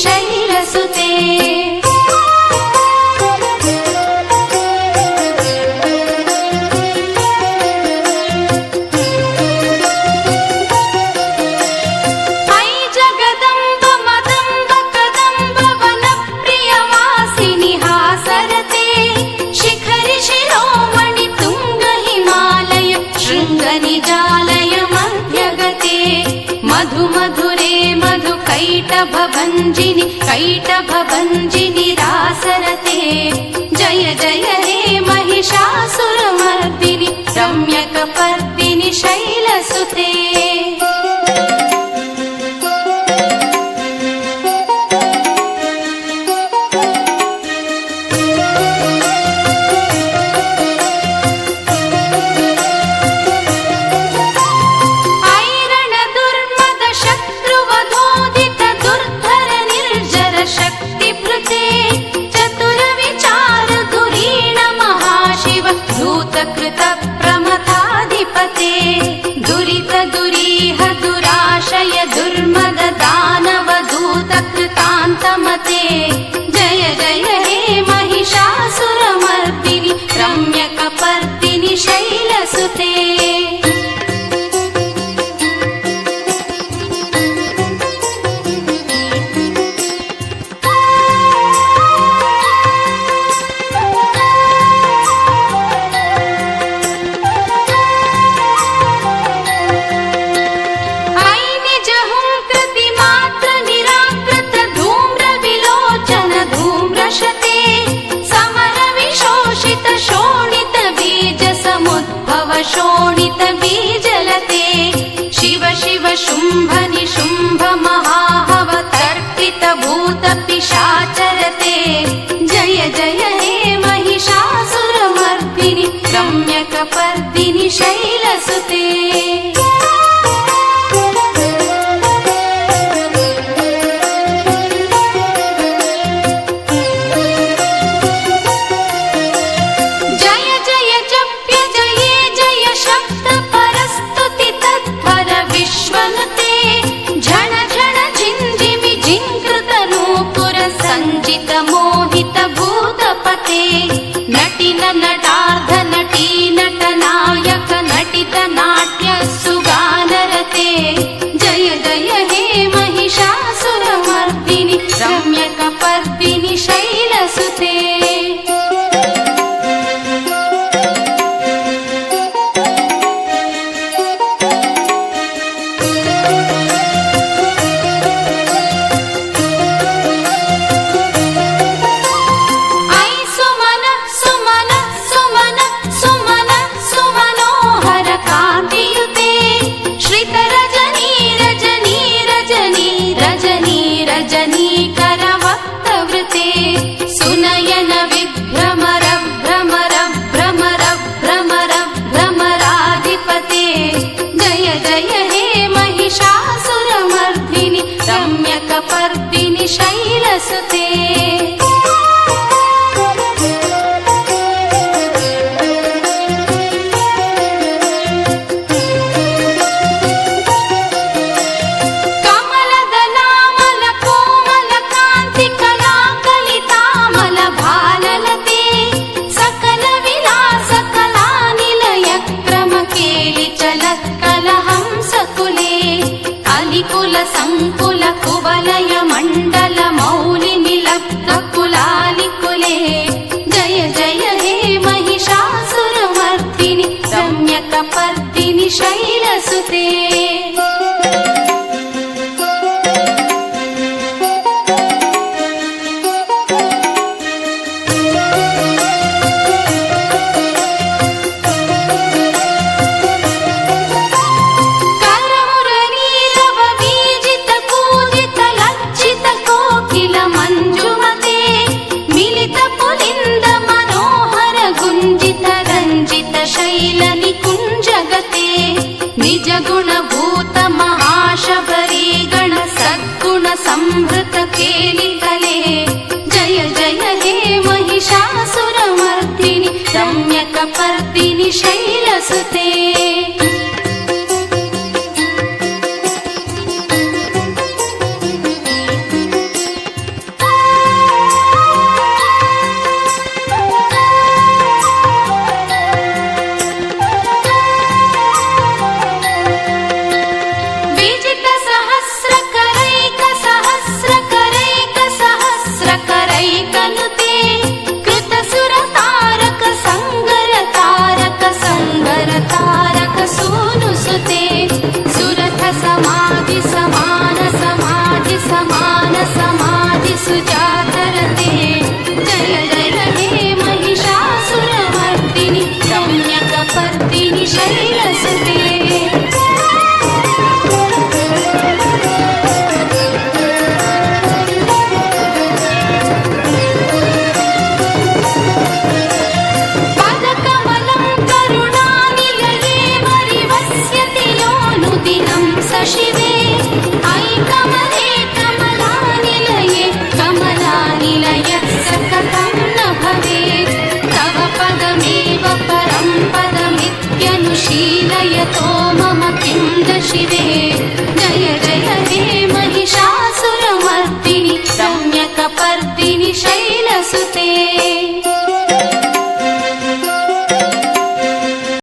J'ai mis le. कैटभञ्जिनि कैटभञ्जिनि रासरते जय जय हे महिषासुरमर्दिनि रम्यकपर्दिनि शैलसुते शान्तमते जलते शिव शिव शुम्भ ನಟ पुण्यकपर्दिनि शैलसुते నలికుల సంకుల కువలయ మండల మౌలిని లబ్ధ కులాలికులే. జయ జయ హే మహిషాసురమర్దిని రమ్యక పర్దిని శైలసుతే. योऽनुदिनं स शिवे अयि कमले कमलानिलये कमलानिलयः स कथं न भवेत् तव पदमेव परं पदमित्यनुशीलयतो मम किं न शिवे जय जय हे महिषासुरमर्दिनि रम्यकपर्दिनि शैलसुते